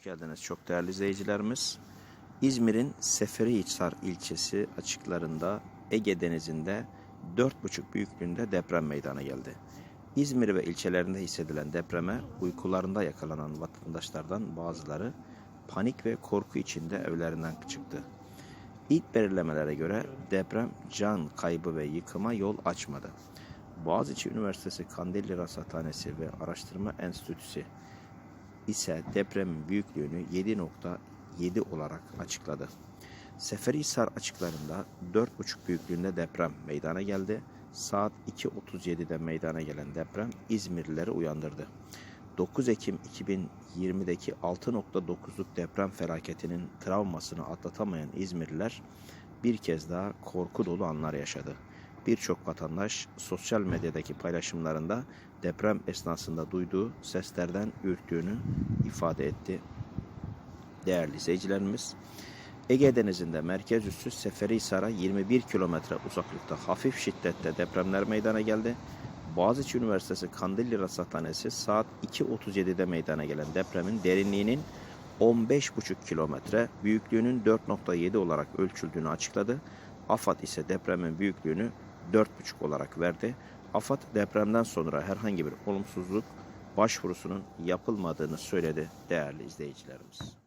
Hoş geldiniz çok değerli izleyicilerimiz. İzmir'in Seferihisar ilçesi açıklarında Ege Denizi'nde 4,5 büyüklüğünde deprem meydana geldi. İzmir ve ilçelerinde hissedilen depreme uykularında yakalanan vatandaşlardan bazıları panik ve korku içinde evlerinden çıktı. İlk belirlemelere göre deprem can kaybı ve yıkıma yol açmadı. Boğaziçi Üniversitesi Kandilli Rasathanesi ve Araştırma Enstitüsü ise depremin büyüklüğünü 7.7 olarak açıkladı. Seferihisar açıklarında 4.5 büyüklüğünde deprem meydana geldi. Saat 2.37'de meydana gelen deprem İzmirlileri uyandırdı. 9 Ekim 2020'deki 6.9'luk deprem felaketinin travmasını atlatamayan İzmirliler bir kez daha korku dolu anlar yaşadı. Birçok vatandaş sosyal medyadaki paylaşımlarında deprem esnasında duyduğu seslerden ürktüğünü ifade etti. Değerli izleyicilerimiz, Ege Denizi'nde merkez üssü Seferihisar'a 21 kilometre uzaklıkta hafif şiddette depremler meydana geldi. Boğaziçi Üniversitesi Kandilli Rasathanesi saat 2.37'de meydana gelen depremin derinliğinin 15,5 kilometre, büyüklüğünün 4.7 olarak ölçüldüğünü açıkladı. AFAD ise depremin büyüklüğünü 4,5 olarak verdi. AFAD depremden sonra herhangi bir olumsuzluk başvurusunun yapılmadığını söyledi değerli izleyicilerimiz.